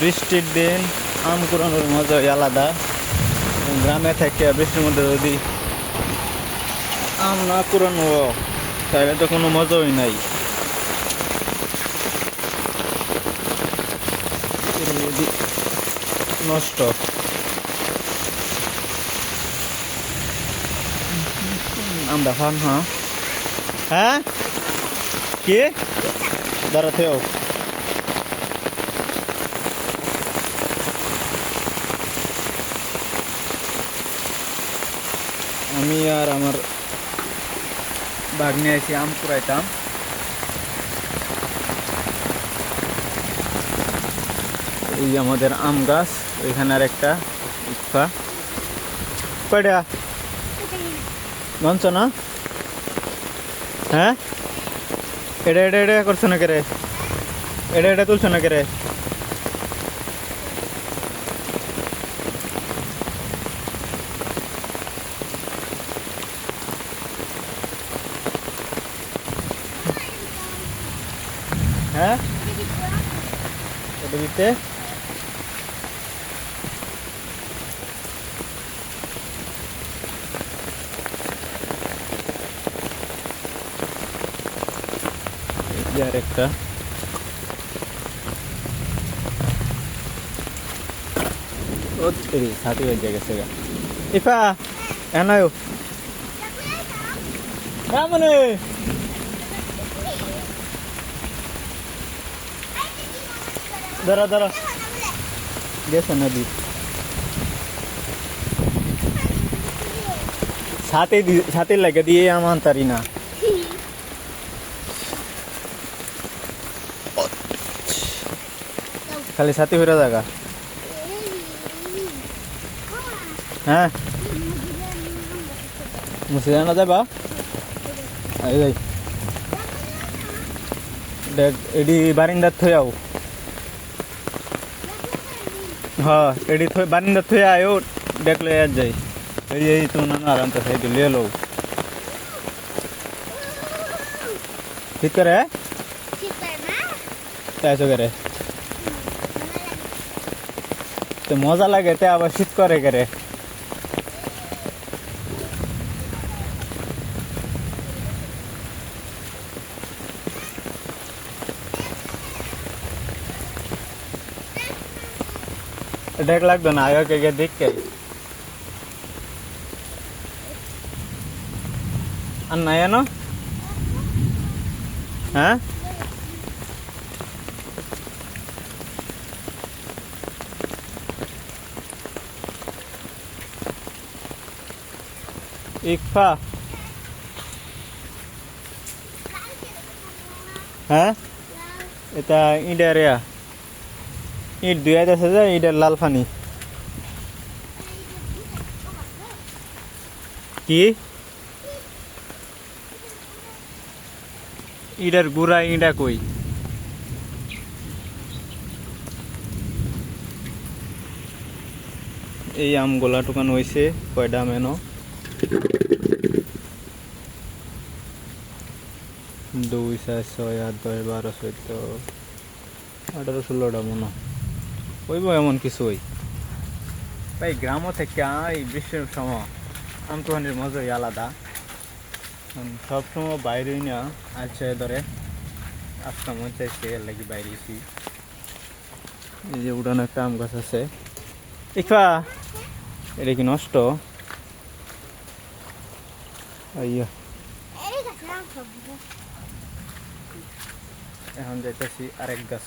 বৃষ্টির দিন, আম কুড়ানোর মজাই আলাদা। গ্রামে থেকে বৃষ্টির মধ্যে যদি আম না কুড়ানো তাহলে তো কোনো মজাই নাই। নষ্ট। আমরা খান হ্যাঁ? হ্যাঁ? কি? দাঁড়াতেও আমি আর আমার ভাগ্নে এসে আম কুড়াইতাম। এই আমাদের আম গাছ, এখানে আর একটা ইফা কয়টা? মানছ না? হ্যাঁ? এটা এটা এটা করছ না কেরে এটা এটা তুলছো না কেরে হ্যাঁ? দিতে। আর একটা। ও তেরি সাথে হয়ে যায় গেছে গা। ইফা এনায়ো মানে। দাঁড়া দাঁড়া। গেছে নদী। সাথে সাথে লাগে দিয়ে আমার তারি না। খালি সাথে হয়ে জায়গা হ্যাঁ? মুছে জানা যাবা এডি বারিন্দার থই আও। হ্যাঁ এডি থই বারিন্দার থই আয়ো দেখ লই જાય એ તું এই આરામ તો થઈ আরাম લે লিয়ে ઠીક ঠিক করে? তাই তো તો મજા মজা লাগে। তে શીત শীত করে। করে দেখ লাগতো না আগে কে দেখ কে আর নাই এনো হ্যাঁ ইকফা হ্যাঁ এটা ইডা রেয়া ইট দুই আছে যে, ইটার লাল পানি। কি? ইটার গুড়া, ইটা কই? এই আমগুলা টুকান হয়েছে কয়টা মেনো? দুই, চার, ছয়, আট, দশ, বারো, চোদ্দ, আঠারো ষোলোটা মনে। হইব এমন কিছু ওই ভাই গ্রামও থেকে এই বৃষ্টির সময় আমটুহানির মজাই আলাদা। সবসময় বাইরেই না। আচ্ছা ধরে। আজকে মন চাইছে এর লাগি বাইরে এই যে উড়ানো একটা আম গাছ আছে। ইফা এটা কি নষ্ট? আইয়া। এখন যাইতেছি আরেক গাছ